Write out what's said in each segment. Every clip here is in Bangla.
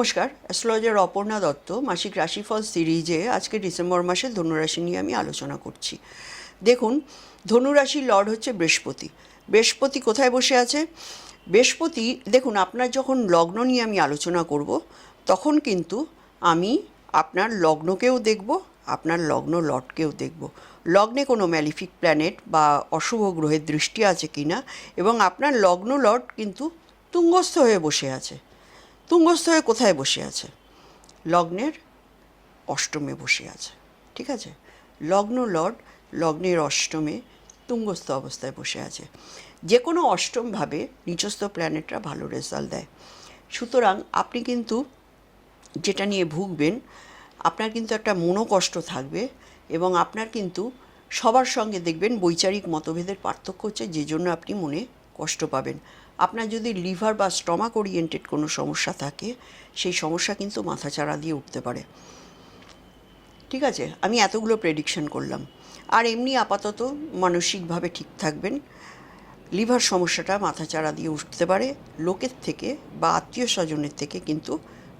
নমস্কার, অ্যাস্ট্রোলজার অপর্ণা দত্ত, মাসিক রাশিফল সিরিজে আজকে ডিসেম্বর মাসে ধনুরাশি নিয়ে আমি আলোচনা করছি। দেখুন, ধনুরাশির লর্ড হচ্ছে বৃহস্পতি। বৃহস্পতি কোথায় বসে আছে? বৃহস্পতি, দেখুন, আপনার যখন লগ্ন নিয়ে আমি আলোচনা করব, তখন কিন্তু আমি আপনার লগ্নকেও দেখব, আপনার লগ্ন লটকেও দেখব। লগ্নে কোনো ম্যালিফিক প্ল্যানেট বা অশুভ গ্রহের দৃষ্টি আছে কি না এবং আপনার লগ্ন লট কিন্তু তুঙ্গস্থ হয়ে বসে আছে। তুঙ্গস্থ হয়ে কোথায় বসে আছে? লগ্নের অষ্টমে বসে আছে, ঠিক আছে? লগ্ন লর্ড, লগ্নের অষ্টমে তুঙ্গস্থ অবস্থায় বসে আছে। যে কোনো অষ্টমভাবে নিচস্থ প্ল্যানেটরা ভালো রেজাল্ট দেয়। সুতরাং আপনি কিন্তু যেটা নিয়ে ভুগবেন, আপনার কিন্তু একটা মনোকষ্ট থাকবে এবং আপনার কিন্তু সবার সঙ্গে দেখবেন বৈচারিক মতভেদের পার্থক্য হচ্ছে যে জন্য আপনি মনে কষ্ট পাবেন। আপনার যদি লিভার বা স্টমাক ওরিয়েন্টেড কোনো সমস্যা থাকে, সেই সমস্যা কিন্তু মাথাচাড়া দিয়ে উঠতে পারে। ঠিক আছে? আমি এতগুলো প্রেডিকশন করলাম। আর এমনি আপাতত মানসিকভাবে ঠিক থাকবেন। লিভার সমস্যাটা মাথাচাড়া দিয়ে উঠতে পারে। লোকের থেকে বা আত্মীয় স্বজনের থেকে কিন্তু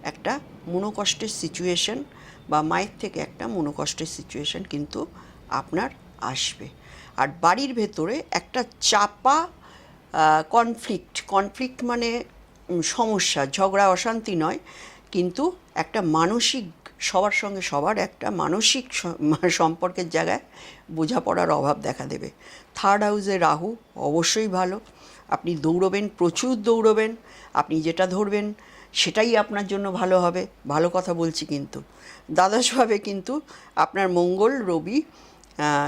একটা মনোকষ্টের সিচুয়েশন বা মায়ের থেকে একটা মনোকষ্টের সিচুয়েশন কিন্তু আপনার আসবে। আর বাড়ির ভেতরে একটা চাপা কনফ্লিক্ট কনফ্লিক্ট মানে সমস্যা, ঝগড়া, অশান্তি নয়, কিন্তু একটা মানসিক, সবার সঙ্গে সবার একটা মানসিক সম্পর্কের জায়গায় বোঝাপড়ার অভাব দেখা দেবে। থার্ড হাউসে রাহু অবশ্যই ভালো। আপনি দৌড়বেন, প্রচুর দৌড়বেন, আপনি যেটা ধরবেন সেটাই আপনার জন্য ভালো হবে। ভালো কথা বলছি কিন্তু। দ্বাদশভাবে কিন্তু আপনার মঙ্গল, রবি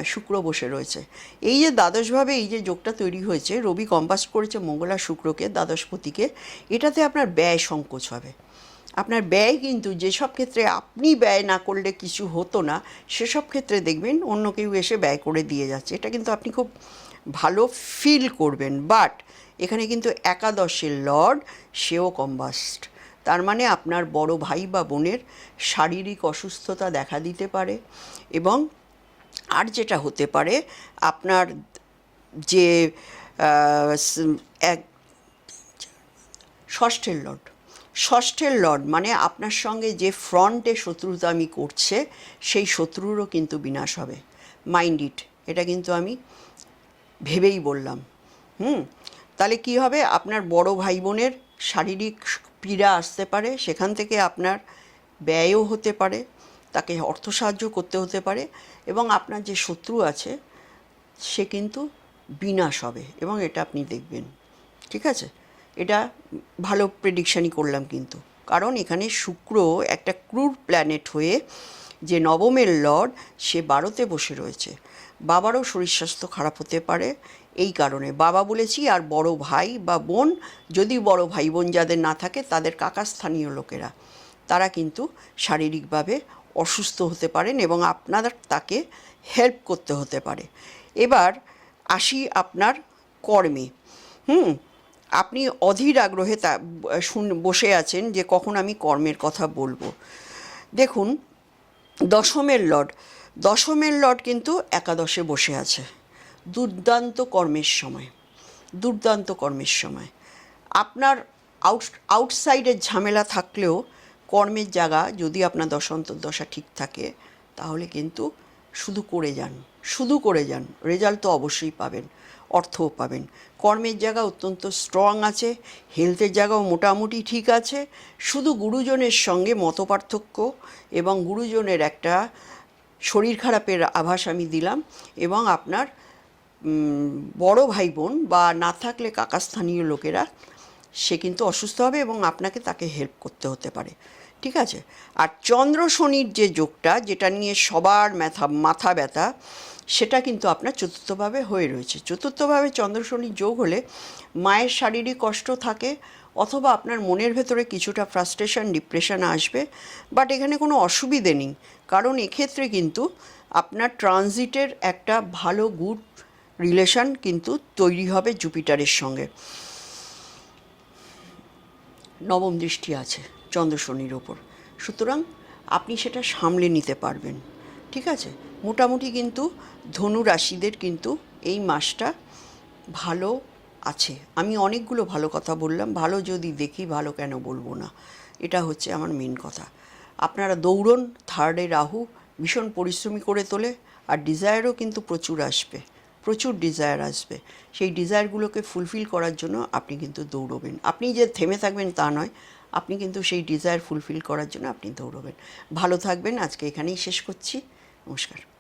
শুক্র বসে রয়েছে। এই যে দ্বাদশভাবে এই যে যোগটা তৈরি হয়েছে, রবি কম্পাস করেছে মঙ্গল শুক্রকে দ্বাদশপতিকে এটাতে আপনার ব্যয় সংকোচ হবে। আপনার ব্যয় কিন্তু যেসব ক্ষেত্রে আপনি ব্যয় না করলে কিছু হতো না, সেসব ক্ষেত্রে দেখবেন অন্য কেউ এসে ব্যয় করে দিয়ে যাচ্ছে। এটা কিন্তু আপনি খুব ভালো ফিল করবেন। বাট এখানে কিন্তু একাদশের লর্ড, সেও কম্বাস্ট তার মানে আপনার বড় ভাই বা বোনের শারীরিক অসুস্থতা দেখা দিতে পারে এবং আর যেটা হতে পারে, আপনার যে এক, ষষ্ঠের লর্ড। ষষ্ঠের লর্ড মানে আপনার সঙ্গে যে ফ্রন্টে শত্রুতা আমি করছে, সেই শত্রুরও কিন্তু বিনাশ হবে। মাইন্ড ইট, এটা কিন্তু আমি ভেবেই বললাম। হুম? তাহলে কি হবে? আপনার বড় ভাই বোনের শারীরিক পীড়া আসতে পারে, সেখান থেকে আপনার ব্যয়ও হতে পারে। তাকে অর্থ সাহায্য করতে হতে পারে এবং আপনার যে শত্রু আছে, সে কিন্তু বিনাশ হবে এবং এটা আপনি দেখবেন। ঠিক আছে? এটা ভালো প্রেডিকশানই করলাম কিন্তু। কারণ এখানে শুক্র একটা ক্রুর প্ল্যানেট হয়ে যে নবমের লর্ড সে বারোতে বসে রয়েছে। বাবারও শরীর স্বাস্থ্য খারাপ হতে পারে এই কারণে। বাবা বলেছি, আর বড় ভাই বা বোন, যদি বড় ভাই বোন যাদের না থাকে, তাদের কাকা স্থানীয় লোকেরা। তারা কিন্তু শারীরিকভাবে অসুস্থ হতে পারেন এবং আপনার তাকে হেল্প করতে হতে পারে। এবার আসি আপনার কর্মে। হুম, আপনি অধীর আগ্রহে তা, শুন, বসে আছেন যে কখন আমি কর্মের কথা বলব। দেখুন, দশমের লর্ড দশমের লর্ড কিন্তু একাদশে বসে আছে। দুর্দান্ত কর্মের সময়, দুর্দান্ত কর্মের সময়। আপনার আউট আউটসাইডের ঝামেলা থাকলেও কর্মের জায়গা যদি আপনার দশা ঠিক থাকে, তাহলে কিন্তু শুধু করে যান, শুধু করে যান রেজাল্ট তো অবশ্যই পাবেন, অর্থও পাবেন। কর্মের জায়গা অত্যন্ত স্ট্রং আছে হেলথের জায়গাও মোটামুটি ঠিক আছে, শুধু গুরুজনের সঙ্গে মতপার্থক্য এবং গুরুজনের একটা শরীর খারাপের আভাস আমি দিলাম এবং আপনার বড় ভাই বোন বা না থাকলে কাকা স্থানীয় লোকেরা, সে কিন্তু অসুস্থ হবে এবং আপনাকে তাকে হেল্প করতে হতে পারে। ঠিক আছে? আর চন্দ্র শনির যে যোগটা, যেটা নিয়ে সবার মাথা মাথা ব্যথা, সেটা কিন্তু আপনার চতুর্থভাবে হয়ে রয়েছে। চতুর্থভাবে চন্দ্র শনির যোগ হলে মায়ের শারীরিক কষ্ট থাকে, অথবা আপনার মনের ভেতরে কিছুটা ফ্রাস্ট্রেশন ডিপ্রেশন আসবে বাট এখানে কোনো অসুবিধে নেই। কারণ এক্ষেত্রে কিন্তু আপনার ট্রানজিটের একটা ভালো গুড রিলেশন কিন্তু তৈরি হবে জুপিটারের সঙ্গে। নবম দৃষ্টি আছে। চন্দ্র শনির ওপর সুতরাং আপনি সেটা সামলে নিতে পারবেন। ঠিক আছে? মোটামুটি কিন্তু ধনু রাশিদের কিন্তু এই মাসটা ভালো আছে। আমি অনেকগুলো ভালো কথা বললাম। ভালো যদি দেখি, ভালো কেন বলব না? এটা হচ্ছে আমার মেন কথা। আপনারা দৌড়ন, থার্ডে রাহু, ভীষণ পরিশ্রমী করে তোলে, আর ডিজায়ারও কিন্তু প্রচুর আসবে। প্রচুর ডিজায়ার আসবে। সেই ডিজায়ারগুলোকে ফুলফিল করার জন্য আপনি কিন্তু দৌড়বেন। আপনি যে থেমে থাকবেন তা নয়। আপনি কিন্তু সেই ডিজায়ার ফুলফিল করার জন্য আপনি দৌড়বেন। ভালো থাকবেন, আজকে এখানেই শেষ করছি। নমস্কার।